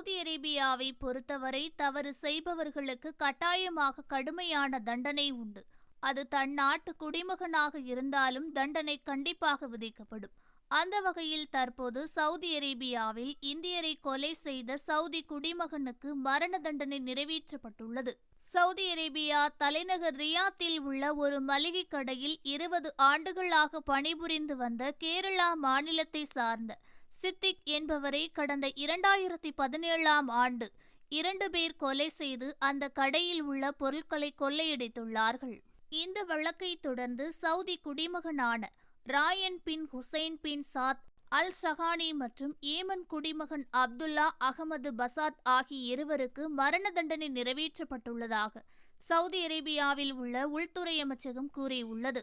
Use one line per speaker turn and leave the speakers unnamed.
Saudi அரேபியாவை பொறுத்தவரை தவறு செய்பவர்களுக்கு கட்டாயமாக கடுமையான தண்டனை உண்டு. அது தன் நாட்டு குடிமகனாக இருந்தாலும் தண்டனை கண்டிப்பாக விதிக்கப்படும். அந்த வகையில் தற்போது சவுதி அரேபியாவில் இந்தியரை கொலை செய்த சவுதி குடிமகனுக்கு மரண தண்டனை நிறைவேற்றப்பட்டுள்ளது. சவுதி அரேபியா தலைநகர் ரியாத்தில் உள்ள ஒரு மளிகை கடையில் இருபது ஆண்டுகளாக பணிபுரிந்து வந்த கேரளா மாநிலத்தை சார்ந்த சித்திக் என்பவரை கடந்த இரண்டாயிரத்தி பதினேழாம் ஆண்டு இரண்டு பேர் கொலை செய்து அந்த கடையில் உள்ள பொருட்களை கொள்ளையடித்துள்ளார்கள். இந்த வழக்கை தொடர்ந்து Saudi குடிமகனான Rayan bin Hussain bin Saad Al Shahani மற்றும் ஏமன் குடிமகன் அப்துல்லா அகமது பசாத் ஆகிய இருவருக்கு மரண தண்டனை நிறைவேற்றப்பட்டுள்ளதாக சவுதி அரேபியாவில் உள்ள உள்துறை அமைச்சகம் கூறியுள்ளது.